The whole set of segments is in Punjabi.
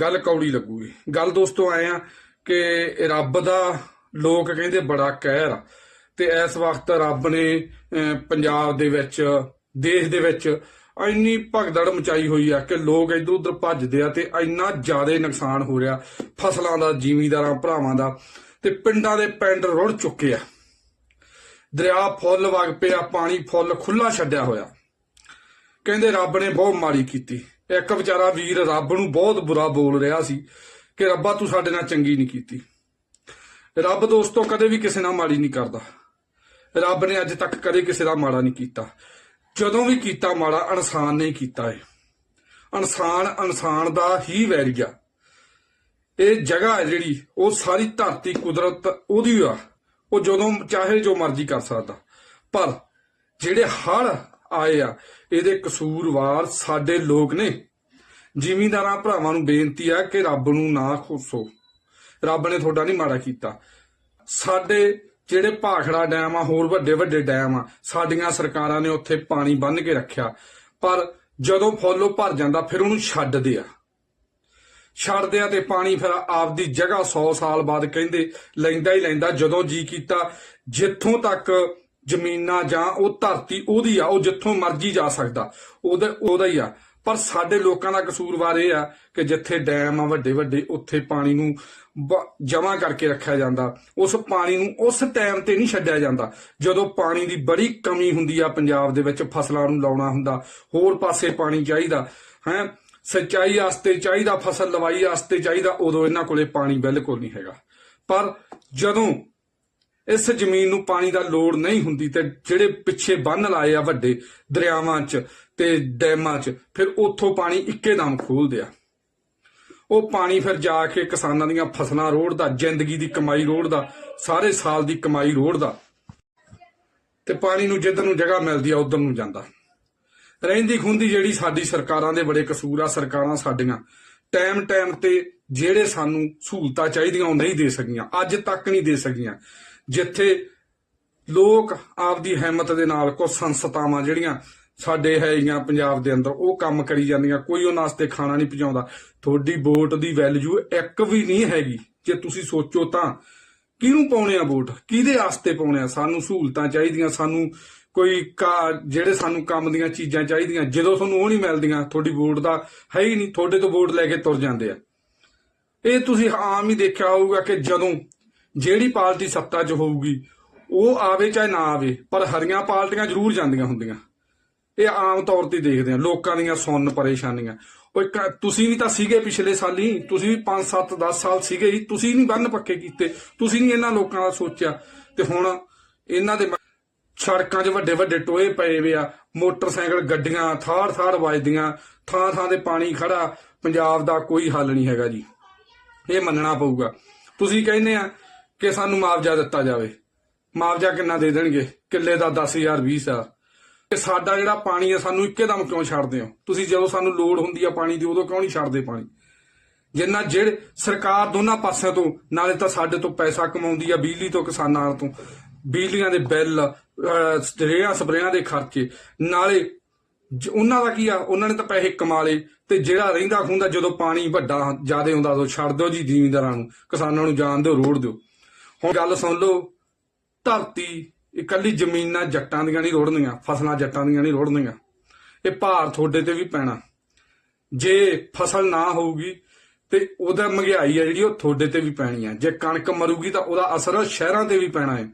ਗੱਲ ਕੌੜੀ ਲੱਗੂਗੀ। ਗੱਲ ਦੋਸਤੋ ਆਏ ਆ ਕਿ ਰੱਬ ਦਾ ਲੋਕ ਕਹਿੰਦੇ ਬੜਾ ਕਹਿਰ ਆ। ਤੇ ਇਸ ਵਕਤ ਰੱਬ ਨੇ ਪੰਜਾਬ ਦੇ ਵਿੱਚ, ਦੇਸ਼ ਦੇ ਵਿੱਚ ਇੰਨੀ ਭਗਦੜ ਮਚਾਈ ਹੋਈ ਆ ਕਿ ਲੋਕ ਇਧਰ ਉਧਰ ਭੱਜਦੇ ਆ ਤੇ ਇੰਨਾ ਜ਼ਿਆਦਾ ਨੁਕਸਾਨ ਹੋ ਰਿਹਾ ਫਸਲਾਂ ਦਾ, ਜ਼ਿਮੀਂਦਾਰਾਂ, ਭਰਾਵਾਂ ਦਾ। ਤੇ ਪਿੰਡਾਂ ਦੇ ਪਿੰਡ ਰੁੜ ਚੁੱਕੇ ਆ। ਦਰਿਆ ਫੁੱਲ ਵਗ ਪਿਆ, ਪਾਣੀ ਫੁੱਲ ਖੁੱਲਾ ਛੱਡਿਆ ਹੋਇਆ। ਕਹਿੰਦੇ ਰੱਬ ਨੇ ਬਹੁਤ ਮਾੜੀ ਕੀਤੀ। ਇੱਕ ਵਿਚਾਰਾ ਵੀਰ ਰੱਬ ਨੂੰ ਬਹੁਤ ਬੁਰਾ ਬੋਲ ਰਿਹਾ ਸੀ ਕਿ ਰੱਬਾ ਤੂੰ ਸਾਡੇ ਨਾਲ ਚੰਗੀ ਨਹੀਂ ਕੀਤੀ। ਰੱਬ ਦੋਸਤੋ ਕਦੇ ਵੀ ਕਿਸੇ ਨਾਲ ਮਾੜੀ ਨਹੀਂ ਕਰਦਾ। ਰੱਬ ਨੇ ਅੱਜ ਤੱਕ ਕਦੇ ਕਿਸੇ ਦਾ ਮਾੜਾ ਨਹੀਂ ਕੀਤਾ। ਜਦੋਂ ਵੀ ਕੀਤਾ ਮਾੜਾ, ਇਨਸਾਨ ਨੇ ਕੀਤਾ ਹੈ ਇਨਸਾਨ ਇਨਸਾਨ ਦਾ ਹੀ ਵੈਰੀ ਆ। ਇਹ ਜਗ੍ਹਾ ਹੈ ਜਿਹੜੀ ਉਹ ਸਾਰੀ ਧਰਤੀ ਕੁਦਰਤ ਉਹਦੀ ਆ। ਉਹ ਜਦੋਂ ਚਾਹੇ ਜੋ ਮਰਜ਼ੀ ਕਰ ਸਕਦਾ। ਪਰ ਜਿਹੜੇ ਹੜ ਆਏ ਆ ਇਹਦੇ ਕਸੂਰਵਾਰ ਸਾਡੇ ਲੋਕ ਨੇ। ਜ਼ਿਮੀਂਦਾਰਾਂ ਭਰਾਵਾਂ ਨੂੰ ਬੇਨਤੀ ਆ ਕਿ ਰੱਬ ਨੂੰ ਨਾ ਖੋਸੋ। ਰੱਬ ਨੇ ਤੁਹਾਡਾ ਨਹੀਂ ਮਾੜਾ ਕੀਤਾ। ਸਾਡੇ ਜਿਹੜੇ ਭਾਖੜਾ ਡੈਮ ਆ, ਹੋਰ ਵੱਡੇ ਵੱਡੇ ਡੈਮ ਆ, ਸਾਡੀਆਂ ਸਰਕਾਰਾਂ ਨੇ ਉੱਥੇ ਪਾਣੀ ਬੰਨ ਕੇ ਰੱਖਿਆ। ਪਰ ਜਦੋਂ ਫੋਲੋ ਭਰ ਜਾਂਦਾ, ਫਿਰ ਉਹਨੂੰ ਛੱਡਦੇ ਆ। ਛੱਡਦੇ ਆ ਤੇ ਪਾਣੀ ਫਿਰ ਆਪਦੀ ਜਗ੍ਹਾ 100 ਸਾਲ ਬਾਅਦ ਕਹਿੰਦੇ ਲੈਂਦਾ ਹੀ ਲੈਂਦਾ, ਜਦੋਂ ਜੀ ਕੀਤਾ, ਜਿੱਥੋਂ ਤੱਕ ਜ਼ਮੀਨਾਂ ਜਾਂ ਉਹ ਧਰਤੀ ਉਹਦੀ ਆ, ਉਹ ਜਿੱਥੋਂ ਮਰਜ਼ੀ ਜਾ ਸਕਦਾ। ਉਹਦਾ ਉਹਦਾ ਹੀ ਆ। ਪਰ ਸਾਡੇ ਲੋਕਾਂ ਦਾ ਕਸੂਰਵਾਰ ਇਹ ਆ ਕਿ ਜਿੱਥੇ ਡੈਮ ਆ, ਵੱਡੇ ਵੱਡੇ, ਉੱਥੇ ਪਾਣੀ ਨੂੰ ਜਮਾ ਕਰਕੇ ਰੱਖਿਆ ਜਾਂਦਾ। ਉਸ ਪਾਣੀ ਨੂੰ ਉਸ ਟਾਈਮ ਤੇ ਨਹੀਂ ਛੱਡਿਆ ਜਾਂਦਾ। ਜਦੋਂ ਪਾਣੀ ਦੀ ਬੜੀ ਕਮੀ ਹੁੰਦੀ ਆ ਪੰਜਾਬ ਦੇ ਵਿੱਚ, ਫਸਲਾਂ ਨੂੰ ਲਾਉਣਾ ਹੁੰਦਾ, ਹੋਰ ਪਾਸੇ ਪਾਣੀ ਚਾਹੀਦਾ, ਹੈ? ਸਿੰਚਾਈ ਵਾਸਤੇ ਚਾਹੀਦਾ, ਫਸਲ ਲਵਾਈ ਵਾਸਤੇ ਚਾਹੀਦਾ, ਉਦੋਂ ਇਹਨਾਂ ਕੋਲੇ ਪਾਣੀ ਬਿਲਕੁਲ ਨਹੀਂ ਹੈਗਾ। ਪਰ ਜਦੋਂ ਇਸ ਜ਼ਮੀਨ ਨੂੰ ਪਾਣੀ ਦਾ ਲੋੜ ਨਹੀਂ ਹੁੰਦੀ ਤੇ ਜਿਹੜੇ ਪਿੱਛੇ ਬੰਨ ਲਾਏ ਆ ਵੱਡੇ ਦਰਿਆਵਾਂ 'ਚ ਤੇ ਡੈਮਾਂ 'ਚ, ਫਿਰ ਉੱਥੋਂ ਪਾਣੀ ਇੱਕੇ ਦਮ ਖੋਲਦੇ ਆ। ਉਹ ਪਾਣੀ ਫਿਰ ਜਾ ਕੇ ਕਿਸਾਨਾਂ ਦੀਆਂ ਫਸਲਾਂ ਰੋੜਦਾ, ਜ਼ਿੰਦਗੀ ਦੀ ਕਮਾਈ ਰੋੜਦਾ, ਸਾਰੇ ਸਾਲ ਦੀ ਕਮਾਈ ਰੋੜਦਾ। ਤੇ ਪਾਣੀ ਨੂੰ ਜਿੱਧਰ ਨੂੰ ਜਗ੍ਹਾ ਮਿਲਦੀ ਆ, ਉਧਰ ਨੂੰ ਜਾਂਦਾ। ਰਹਿੰਦੀ ਖੁੰਦੀ ਜਿਹੜੀ ਸਾਡੀ ਸਰਕਾਰਾਂ ਦੇ ਬੜੇ ਕਸੂਰ ਆ, ਸਰਕਾਰਾਂ ਸਾਡੀਆਂ। ਟਾਈਮ ਟਾਈਮ ਤੇ ਜਿਹੜੇ ਸਾਨੂੰ ਸਹੂਲਤਾਂ ਚਾਹੀਦੀਆਂ, ਉਹ ਨਹੀਂ ਦੇ ਸਕੀਆਂ, ਅੱਜ ਤੱਕ ਨਹੀਂ ਦੇ ਸਕੀਆਂ। ਜਿੱਥੇ ਲੋਕ ਆਪਦੀ ਹਿੰਮਤ ਦੇ ਨਾਲ ਕੋ ਸੰਸਥਾਵਾਂ ਜਿਹੜੀਆਂ ਸਾਡੇ ਹੈਗੀਆਂ ਪੰਜਾਬ ਦੇ ਅੰਦਰ, ਉਹ ਕੰਮ ਕਰੀ ਜਾਂਦੀਆਂ, ਕੋਈ ਉਹਨਾਂ ਵਾਸਤੇ ਖਾਣਾ ਨਹੀਂ ਪਹੁੰਚਾਉਂਦਾ। ਤੁਹਾਡੀ ਵੋਟ ਦੀ ਵੈਲਿਊ ਇੱਕ ਵੀ ਨਹੀਂ ਹੈਗੀ। ਜੇ ਤੁਸੀਂ ਸੋਚੋ ਤਾਂ ਕਿਹਨੂੰ ਪਾਉਣੇ ਆ ਵੋਟ? ਕਿਹਦੇ ਵਾਸਤੇ ਪਾਉਣੇ ਆ? ਸਾਨੂੰ ਸਹੂਲਤਾਂ ਚਾਹੀਦੀਆਂ, ਸਾਨੂੰ ਕੋਈ ਕਾ- ਜਿਹੜੇ ਸਾਨੂੰ ਕੰਮ ਦੀਆਂ ਚੀਜ਼ਾਂ ਚਾਹੀਦੀਆਂ, ਜਦੋਂ ਤੁਹਾਨੂੰ ਉਹ ਨਹੀਂ ਮਿਲਦੀਆਂ, ਤੁਹਾਡੀ ਵੋਟ ਦਾ ਹੈ ਹੀ ਨਹੀਂ, ਤੁਹਾਡੇ ਤੋਂ ਵੋਟ ਲੈ ਕੇ ਤੁਰ ਜਾਂਦੇ ਆ। ਇਹ ਤੁਸੀਂ ਆਮ ਹੀ ਦੇਖਿਆ ਹੋਊਗਾ ਕਿ ਜਦੋਂ ਜਿਹੜੀ ਪਾਰਟੀ ਸੱਤਾ 'ਚ ਹੋਊਗੀ, ਉਹ ਆਵੇ ਚਾਹੇ ਨਾ ਆਵੇ, ਪਰ ਹਰੀਆਂ ਪਾਰਟੀਆਂ ਜ਼ਰੂਰ ਜਾਂਦੀਆਂ ਹੁੰਦੀਆਂ। ਇਹ ਆਮ ਤੌਰ ਤੇ ਦੇਖਦੇ ਆ, ਲੋਕਾਂ ਦੀਆਂ ਸੁਣਨ ਪਰੇਸ਼ਾਨੀਆਂ। ਉਹ ਇੱਕ, ਤੁਸੀਂ ਵੀ ਤਾਂ ਸੀਗੇ ਪਿਛਲੇ ਸਾਲ ਹੀ, ਤੁਸੀਂ ਵੀ 5 7 10 ਸਾਲ ਸੀਗੇ ਹੀ, ਤੁਸੀਂ ਨਹੀਂ ਬੰਨ ਪੱਕੇ ਕੀਤੇ, ਤੁਸੀਂ ਨਹੀਂ ਇਹਨਾਂ ਲੋਕਾਂ ਦਾ ਸੋਚਿਆ। ਤੇ ਹੁਣ ਇਹਨਾਂ ਦੇ ਸੜਕਾਂ 'ਚ ਵੱਡੇ ਵੱਡੇ ਟੋਏ ਪਏ ਵੇ ਆ, ਮੋਟਰਸਾਈਕਲ ਗੱਡੀਆਂ ਥਾਰ ਥਾਰ ਵੱਜਦੀਆਂ, ਥਾਂ ਥਾਂ ਤੇ ਪਾਣੀ ਖੜਾ, ਪੰਜਾਬ ਦਾ ਕੋਈ ਹੱਲ ਨਹੀਂ ਹੈਗਾ ਜੀ। ਇਹ ਮੰਨਣਾ ਪਊਗਾ। ਤੁਸੀਂ ਕਹਿੰਦੇ ਆ ਕਿ ਸਾਨੂੰ ਮੁਆਵਜ਼ਾ ਦਿੱਤਾ ਜਾਵੇ। ਮੁਆਵਜ਼ਾ ਕਿੰਨਾ ਦੇ ਦੇਣਗੇ? ਕਿੱਲੇ ਦਾ 10000 20000 ਕਿ ਸਾਡਾ ਜਿਹੜਾ ਪਾਣੀ ਹੈ ਸਾਨੂੰ ਇੱਕਦਮ ਕਿਉਂ ਛੱਡਦੇ ਹੋ? ਤੁਸੀਂ ਜਦੋਂ ਸਾਨੂੰ ਲੋੜ ਹੁੰਦੀ ਆ ਪਾਣੀ ਦੀ, ਉਦੋਂ ਕਿਉਂ ਨਹੀਂ ਛੱਡਦੇ ਪਾਣੀ? ਜਿੰਨਾ ਜਿਹੜੇ ਸਰਕਾਰ ਦੋਨਾਂ ਪਾਸਿਆਂ ਤੋਂ, ਨਾਲੇ ਤਾਂ ਸਾਡੇ ਤੋਂ ਪੈਸਾ ਕਮਾਉਂਦੀ ਆ ਬਿਜਲੀ ਤੋਂ, ਕਿਸਾਨਾਂ ਤੋਂ। ਬਿਜਲੀਆਂ ਦੇ ਬਿੱਲ ਰੇਹਾਂ, ਸਪਰੇਆਂ ਦੇ ਖਰਚੇ। ਨਾਲੇ ਉਹਨਾਂ ਦਾ ਕੀ ਆ? ਉਹਨਾਂ ਨੇ ਤਾਂ ਪੈਸੇ ਕਮਾ ਲਏ। ਤੇ ਜਿਹੜਾ ਰਹਿੰਦਾ ਖੁੰਦਾ ਜਦੋਂ ਪਾਣੀ ਵੱਡਾ, ਜ਼ਿਆਦਾ ਹੁੰਦਾ, ਉਦੋਂ ਛੱਡ ਦਿਓ ਜੀ ਜ਼ਿਮੀਂਦਾਰਾਂ ਨੂੰ। ਕਿਸਾਨਾਂ ਨੂੰ ਜਾਣ ਦਿਓ, ਰੋੜ ਦਿਓ। ਹੁਣ ਗੱਲ ਸੁਣ ਲਓ, ਧਰਤੀ ਇਕੱਲੀ ਜ਼ਮੀਨਾਂ ਜੱਟਾਂ ਦੀਆਂ ਨਹੀਂ ਰੋੜਨੀਆਂ, ਫਸਲਾਂ ਜੱਟਾਂ ਦੀਆਂ ਨਹੀਂ ਰੋੜਨੀਆਂ। ਇਹ ਭਾਰ ਤੁਹਾਡੇ ਤੇ ਵੀ ਪੈਣਾ। ਜੇ ਫਸਲ ਨਾ ਹੋਊਗੀ ਤੇ ਉਹਦਾ ਮਹਿੰਗਾਈ ਆ ਜਿਹੜੀ ਉਹ ਤੁਹਾਡੇ ਤੇ ਵੀ ਪੈਣੀ ਆ। ਜੇ ਕਣਕ ਮਰੂਗੀ ਤਾਂ ਉਹਦਾ ਅਸਰ ਸ਼ਹਿਰਾਂ ਤੇ ਵੀ ਪੈਣਾ ਹੈ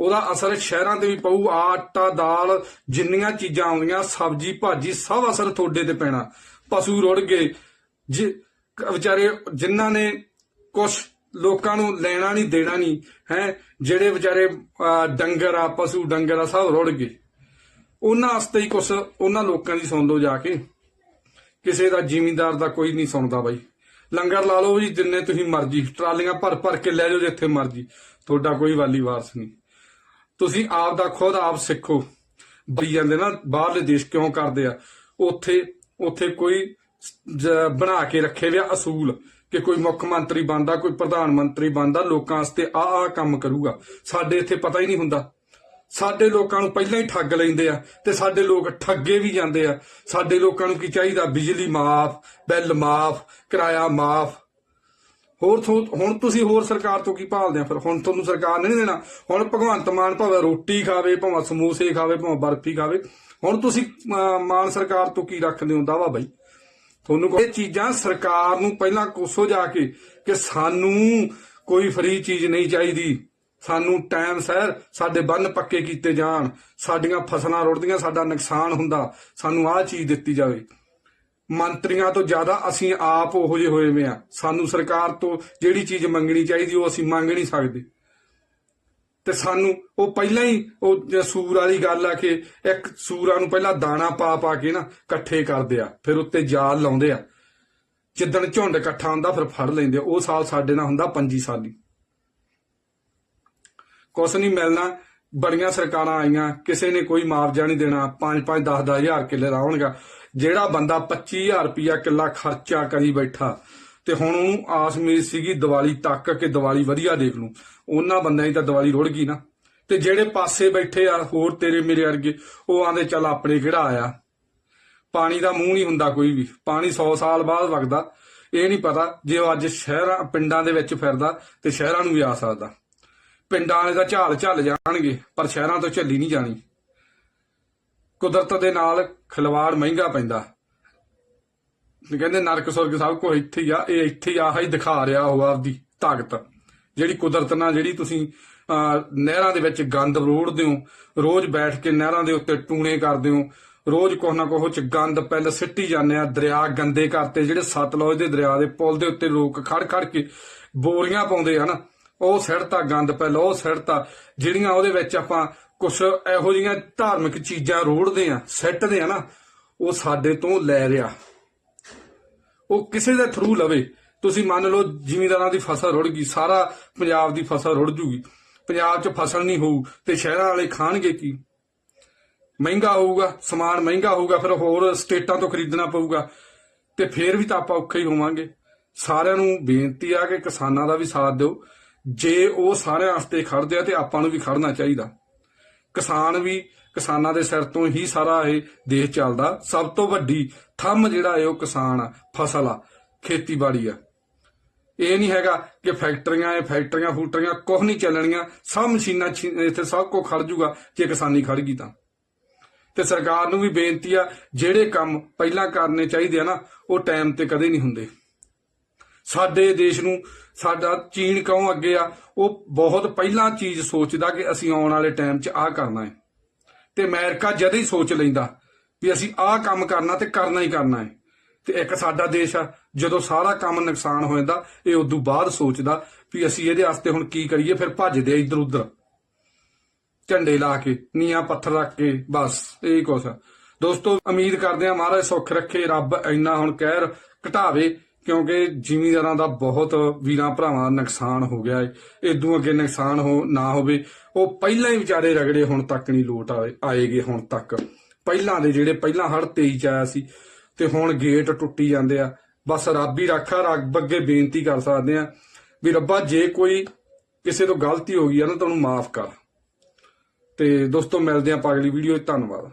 ਉਹਦਾ ਅਸਰ ਸ਼ਹਿਰਾਂ ਤੇ ਵੀ ਪਊ, ਆਟਾ, ਦਾਲ, ਜਿੰਨੀਆਂ ਚੀਜ਼ਾਂ ਆਉਂਦੀਆਂ, ਸਬਜੀ, ਭਾਜੀ, ਸਭ ਅਸਰ ਤੁਹਾਡੇ ਤੇ ਪੈਣਾ। ਪਸ਼ੂ ਰੁੜ ਗਏ। ਜੇ ਵਿਚਾਰੇ ਜਿਨ੍ਹਾਂ ਨੇ ਕੁਛ ਲੋਕਾਂ ਨੂੰ ਲੈਣਾ ਨਹੀਂ, ਦੇਣਾ ਨਹੀਂ, ਹੈ, ਜਿਹੜੇ ਵਿਚਾਰੇ ਡੰਗਰ ਆ, ਪਸ਼ੂ ਡੰਗਰ ਆ, ਸਭ ਰੁੜ ਗਏ। ਉਹਨਾਂ ਵਾਸਤੇ ਹੀ ਕੁਛ, ਉਹਨਾਂ ਲੋਕਾਂ ਦੀ ਸੁਣ ਲਓ ਜਾ ਕੇ। ਕਿਸੇ ਦਾ ਜ਼ਿਮੀਂਦਾਰ ਦਾ ਕੋਈ ਨਹੀਂ ਸੁਣਦਾ ਬਾਈ। ਲੰਗਰ ਲਾ ਲਓ ਜੀ, ਜਿੰਨੇ ਤੁਸੀਂ ਮਰਜ਼ੀ, ਟਰਾਲੀਆਂ ਭਰ ਭਰ ਕੇ ਲੈ ਜਾਓ ਜਿੱਥੇ ਮਰਜ਼ੀ। ਤੁਹਾਡਾ ਕੋਈ ਵਾਲੀ ਵਾਰਸ ਨਹੀਂ। ਤੁਸੀਂ ਆਪ ਦਾ ਖੁਦ ਆਪ ਸਿੱਖੋ। ਬਈ ਜਾਂਦੇ ਨਾ, ਬਾਹਰਲੇ ਦੇਸ਼ ਕਿਉਂ ਕਰਦੇ ਆ? ਉੱਥੇ ਉੱਥੇ ਕੋਈ ਬਣਾ ਕੇ ਰੱਖੇ ਵਿਆ ਅਸੂਲ। ਕਿ ਕੋਈ ਮੁੱਖ ਮੰਤਰੀ ਬਣਦਾ ਕੋਈ ਪ੍ਰਧਾਨ ਮੰਤਰੀ ਬਣਦਾ ਲੋਕਾਂ ਵਾਸਤੇ ਆ ਆ ਕੰਮ ਕਰੂਗਾ। ਸਾਡੇ ਇੱਥੇ ਪਤਾ ਹੀ ਨਹੀਂ ਹੁੰਦਾ। ਸਾਡੇ ਲੋਕਾਂ ਨੂੰ ਪਹਿਲਾਂ ਹੀ ਠੱਗ ਲੈਂਦੇ ਆ ਤੇ ਸਾਡੇ ਲੋਕ ਠੱਗੇ ਵੀ ਜਾਂਦੇ ਆ। ਸਾਡੇ ਲੋਕਾਂ ਨੂੰ ਕੀ ਚਾਹੀਦਾ? ਬਿਜਲੀ ਮਾਫ ਬਿੱਲ ਮਾਫ ਕਿਰਾਇਆ ਮਾਫ। ਹੋਰ ਥੋ- ਹੁਣ ਤੁਸੀਂ ਹੋਰ ਸਰਕਾਰ ਤੋਂ ਕੀ ਭਾਲਦੇ ਆ ਫਿਰ? ਹੁਣ ਤੁਹਾਨੂੰ ਸਰਕਾਰ ਨੇ ਨਹੀਂ ਦੇਣਾ। ਹੁਣ ਭਗਵੰਤ ਮਾਨ ਭਾਵੇਂ ਰੋਟੀ ਖਾਵੇ ਭਾਵੇਂ ਸਮੋਸੇ ਖਾਵੇ ਭਾਵੇਂ ਬਰਫੀ ਖਾਵੇ। ਹੁਣ ਤੁਸੀਂ ਅਹ, ਮਾਨ ਸਰਕਾਰ ਤੋਂ ਕੀ ਰੱਖਦੇ ਹੋ? ਦਾਵਾ ਬਾਈ। ਤੁਹਾਨੂੰ ਇਹ ਚੀਜ਼ਾਂ ਸਰਕਾਰ ਨੂੰ ਪਹਿਲਾਂ ਕੋਸੋ ਜਾ ਕੇ ਕਿ ਸਾਨੂੰ ਕੋਈ ਫਰੀ ਚੀਜ਼ ਨਹੀਂ ਚਾਹੀਦੀ। ਸਾਨੂੰ ਟਾਈਮ ਸਿਰ, ਸਾਡੇ ਬੰਨ ਪੱਕੇ ਕੀਤੇ ਜਾਣ, ਸਾਡੀਆਂ ਫਸਲਾਂ ਰੁੜਦੀਆਂ, ਸਾਡਾ ਨੁਕਸਾਨ ਹੁੰਦਾ, ਸਾਨੂੰ ਆਹ ਚੀਜ਼ ਦਿੱਤੀ ਜਾਵੇ। ਮੰਤਰੀਆਂ ਤੋਂ ਜ਼ਿਆਦਾ ਅਸੀਂ ਆਪ ਉਹੋ ਜਿਹੇ ਹੋਏ ਵੇ ਆ। ਸਾਨੂੰ ਸਰਕਾਰ ਤੋਂ ਜਿਹੜੀ ਚੀਜ਼ ਮੰਗਣੀ ਚਾਹੀਦੀ, ਉਹ ਅਸੀਂ ਮੰਗ ਨਹੀਂ ਸਕਦੇ। ਤੇ ਸਾਨੂੰ ਉਹ ਪਹਿਲਾਂ ਹੀ ਉਹ ਸੂਰ ਵਾਲੀ ਗੱਲ ਆ ਕਿ ਇੱਕ ਸੂਰਾਂ ਨੂੰ ਪਹਿਲਾਂ ਦਾਣਾ ਪਾ ਪਾ ਕੇ ਨਾ ਇਕੱਠੇ ਕਰਦੇ ਆ, ਫਿਰ ਉੱਤੇ ਜਾਲ ਲਾਉਂਦੇ ਆ। ਜਿੱਦਣ ਝੁੰਡ ਇਕੱਠਾ ਹੁੰਦਾ, ਫਿਰ ਫੜ ਲੈਂਦੇ ਉਹ ਸਾਲ ਸਾਡੇ ਨਾਲ ਹੁੰਦਾ ਪੰਜੀ ਸਾਲੀ ਕੁਛ ਨਹੀਂ ਮਿਲਣਾ। ਬੜੀਆਂ ਸਰਕਾਰਾਂ ਆਈਆਂ, ਕਿਸੇ ਨੇ ਕੋਈ ਮੁਆਵਜ਼ਾ ਨਹੀਂ ਦੇਣਾ। 5 5 10 10 ਹਜ਼ਾਰ ਕਿੱਲੇ ਲਾਉਣਗਾ। ਜਿਹੜਾ ਬੰਦਾ 25000 ਰੁਪਇਆ ਕਿੱਲਾ ਖਰਚਾ ਕਰੀ ਬੈਠਾ ਤੇ ਹੁਣ ਉਹਨੂੰ ਆਸ ਉਮੀਦ ਸੀਗੀ ਦੀਵਾਲੀ ਤੱਕ ਕਿ ਦੀਵਾਲੀ ਵਧੀਆ ਦੇਖ ਲੂ ਉਹਨਾਂ ਬੰਦਿਆਂ ਦੀ ਤਾਂ ਦੀਵਾਲੀ ਰੁੜ ਗਈ ਨਾ। ਤੇ ਜਿਹੜੇ ਪਾਸੇ ਬੈਠੇ ਆ ਹੋਰ ਤੇਰੇ ਮੇਰੇ ਵਰਗੇ, ਉਹ ਆਂਦੇ ਚੱਲ ਆਪਣੇ ਕਿਹੜਾ ਆਇਆ? ਪਾਣੀ ਦਾ ਮੂੰਹ ਨਹੀਂ ਹੁੰਦਾ ਕੋਈ ਵੀ। ਪਾਣੀ 100 ਸਾਲ ਬਾਅਦ ਵਗਦਾ। ਇਹ ਨਹੀਂ ਪਤਾ ਜੇ ਉਹ ਅੱਜ ਸ਼ਹਿਰਾਂ, ਪਿੰਡਾਂ ਦੇ ਵਿੱਚ ਫਿਰਦਾ ਤੇ ਸ਼ਹਿਰਾਂ ਨੂੰ ਵੀ ਆ ਸਕਦਾ। ਪਿੰਡਾਂ ਵਾਲੇ ਤਾਂ ਝਾਲ ਝੱਲ ਜਾਣਗੇ, ਪਰ ਸ਼ਹਿਰਾਂ ਤੋਂ ਝੱਲੀ ਨਹੀਂ ਜਾਣੀ। ਕੁਦਰਤ ਦੇ ਨਾਲ ਖਿਲਵਾੜ ਮਹਿੰਗਾ ਪੈਂਦਾ। ਕਹਿੰਦੇ ਨਰਕ ਸੁਰਗ ਸਭ ਕੁਝ ਇੱਥੇ ਹੀ ਆ ਇਹ ਇੱਥੇ ਹੀ ਆਹ ਹੀ ਦਿਖਾ ਰਿਹਾ ਉਹ ਆਪਦੀ ਤਾਕਤ। ਜਿਹੜੀ ਕੁਦਰਤ ਨਾਲ ਜਿਹੜੀ ਤੁਸੀਂ ਅਹ, ਨਹਿਰਾਂ ਦੇ ਵਿੱਚ ਗੰਦ ਰੋੜਦੇ ਹੋ ਰੋਜ਼ ਬੈਠ ਕੇ ਨਹਿਰਾਂ ਦੇ ਉੱਤੇ ਟੂਣੇ ਕਰਦੇ ਹੋ ਰੋਜ਼ ਕੁਛ ਨਾ ਕੁਛ ਚ ਗੰਦ ਪੈਲ ਸਿੱਟੀ ਜਾਂਦੇ ਆ ਦਰਿਆ ਗੰਦੇ ਕਰਤੇ ਜਿਹੜੇ ਸਤਲੁਜ ਦੇ ਦਰਿਆ ਦੇ ਪੁਲ ਦੇ ਉੱਤੇ ਲੋਕ ਖੜ ਖੜ ਕੇ ਬੋਰੀਆਂ ਪਾਉਂਦੇ ਆ ਨਾ ਉਹ ਸਿੜਤਾ ਗੰਦ ਪੈਲ ਉਹ ਸਿੜਤਾ ਜਿਹੜੀਆਂ ਉਹਦੇ ਵਿੱਚ ਆਪਾਂ ਕੁਛ ਇਹੋ ਜਿਹੀਆਂ ਧਾਰਮਿਕ ਚੀਜ਼ਾਂ ਰੋੜਦੇ ਆ ਸਿੱਟਦੇ ਆ ਨਾ ਉਹ ਸਾਡੇ ਤੋਂ ਲੈ ਰਿਹਾ। ਉਹ ਕਿਸੇ ਦੇ ਥਰੂ ਲਵੇ। ਤੁਸੀਂ ਮੰਨ ਲਓ ਜ਼ਿਮੀਂਦਾਰਾਂ ਦੀ ਫਸਲ ਰੁੜ ਗਈ, ਸਾਰਾ ਪੰਜਾਬ ਦੀ ਫਸਲ ਰੁੜ ਜੂਗੀ। ਪੰਜਾਬ 'ਚ ਫਸਲ ਨਹੀਂ ਹੋਊ ਤੇ ਸ਼ਹਿਰਾਂ ਵਾਲੇ ਖਾਣਗੇ ਕੀ? ਮਹਿੰਗਾ ਹੋਊਗਾ, ਸਮਾਨ ਮਹਿੰਗਾ ਹੋਊਗਾ, ਫਿਰ ਹੋਰ ਸਟੇਟਾਂ ਤੋਂ ਖਰੀਦਣਾ ਪਊਗਾ। ਤੇ ਫੇਰ ਵੀ ਤਾਂ ਆਪਾਂ ਔਖੇ ਹੀ ਹੋਵਾਂਗੇ। ਸਾਰਿਆਂ ਨੂੰ ਬੇਨਤੀ ਆ ਕਿ ਕਿਸਾਨਾਂ ਦਾ ਵੀ ਸਾਥ ਦਿਓ। ਜੇ ਉਹ ਸਾਰਿਆਂ ਵਾਸਤੇ ਖੜਦੇ ਆ ਤੇ ਆਪਾਂ ਨੂੰ ਵੀ ਖੜਨਾ ਚਾਹੀਦਾ। ਕਿਸਾਨ ਵੀ ਕਿਸਾਨਾਂ ਦੇ ਸਿਰ ਤੋਂ ਹੀ ਸਾਰਾ ਇਹ ਦੇਸ਼ ਚੱਲਦਾ। ਸਭ ਤੋਂ ਵੱਡੀ ਥੰਮ ਜਿਹੜਾ ਹੈ ਉਹ ਕਿਸਾਨ ਆ, ਫਸਲ ਆ, ਖੇਤੀਬਾੜੀ ਆ। ਇਹ ਨਹੀਂ ਹੈਗਾ ਕਿ ਫੈਕਟਰੀਆਂ ਇਹ ਫੈਕਟਰੀਆਂ ਫੂਟਰੀਆਂ ਕੁਝ ਨਹੀਂ ਚੱਲਣੀਆਂ, ਸਭ ਮਸ਼ੀਨਾਂ ਇੱਥੇ ਸਭ ਕੁਝ ਖੜ ਜੂਗਾ ਜੇ ਕਿਸਾਨੀ ਖੜ ਗਈ ਤਾਂ। ਤੇ ਸਰਕਾਰ ਨੂੰ ਵੀ ਬੇਨਤੀ ਆ, ਜਿਹੜੇ ਕੰਮ ਪਹਿਲਾਂ ਕਰਨੇ ਚਾਹੀਦੇ ਆ ਨਾ, ਉਹ ਟਾਈਮ ਤੇ ਕਦੇ ਨਹੀਂ ਹੁੰਦੇ। ਸਾਡੇ ਦੇਸ਼ ਨੂੰ, ਸਾਡਾ ਚੀਨ ਕਿਉਂ ਅੱਗੇ ਆ? ਉਹ ਬਹੁਤ ਪਹਿਲਾਂ ਚੀਜ਼ ਸੋਚਦਾ ਕਿ ਅਸੀਂ ਆਉਣ ਵਾਲੇ ਟਾਈਮ 'ਚ ਆਹ ਕਰਨਾ ਹੈ। ਤੇ ਅਮਰੀਕਾ ਜਦ ਹੀ ਸੋਚ ਲੈਂਦਾ ਵੀ ਅਸੀਂ ਆਹ ਕੰਮ ਕਰਨਾ ਤੇ ਕਰਨਾ ਹੀ ਕਰਨਾ ਹੈ। ਤੇ ਇੱਕ ਸਾਡਾ ਦੇਸ਼ ਆ, ਜਦੋਂ ਸਾਰਾ ਕੰਮ ਨੁਕਸਾਨ ਹੋ ਜਾਂਦਾ, ਇਹ ਉਦੋਂ ਬਾਅਦ ਸੋਚਦਾ ਵੀ ਅਸੀਂ ਇਹਦੇ ਵਾਸਤੇ ਹੁਣ ਕੀ ਕਰੀਏ, ਫਿਰ ਭੱਜਦੇ ਇੱਧਰ ਉੱਧਰ ਝੰਡੇ ਲਾ ਕੇ ਨੀਆਂ ਪੱਥਰ ਰੱਖ ਕੇ, ਬਸ, ਇਹ ਕੁਛ ਆ। ਦੋਸਤੋ, ਉਮੀਦ ਕਰਦੇ ਆ ਮਹਾਰਾਜ ਸੁੱਖ ਰੱਖੇ, ਰੱਬ ਇੰਨਾ ਹੁਣ ਕਹਿਰ ਘਟਾਵੇ। ਕਿਉਂਕਿ ਜ਼ਿਮੀਂਦਾਰਾਂ ਦਾ ਬਹੁਤ ਵੀਰਾਂ ਭਰਾਵਾਂ ਦਾ ਨੁਕਸਾਨ ਹੋ ਗਿਆ ਏ। ਇਦੋਂ ਅੱਗੇ ਨੁਕਸਾਨ ਹੋ ਨਾ ਹੋਵੇ, ਉਹ ਪਹਿਲਾਂ ਹੀ ਵਿਚਾਰੇ ਰਗੜੇ ਹੁਣ ਤੱਕ ਨਹੀਂ ਲੋਟ ਆਏ, ਆਏਗੇ ਹੁਣ ਤੱਕ। ਪਹਿਲਾਂ ਦੇ ਜਿਹੜੇ ਪਹਿਲਾਂ ਹੜ 23 ਚ ਆਇਆ ਸੀ ਤੇ ਹੁਣ ਗੇਟ ਟੁੱਟੀ ਜਾਂਦੇ ਆ। ਬਸ ਰੱਬ ਹੀ ਰੱਖਾ, ਰੱਬ ਅੱਗੇ ਬੇਨਤੀ ਕਰ ਸਕਦੇ ਆ ਵੀ ਰੱਬਾ ਜੇ ਕੋਈ ਕਿਸੇ ਤੋਂ ਗਲਤੀ ਹੋ ਗਈ ਆ ਨਾ ਤੁਹਾਨੂੰ ਮਾਫ ਕਰ। ਤੇ ਦੋਸਤੋ, ਮਿਲਦੇ ਆਪਾਂ ਅਗਲੀ ਵੀਡੀਓ 'ਚ ਧੰਨਵਾਦ।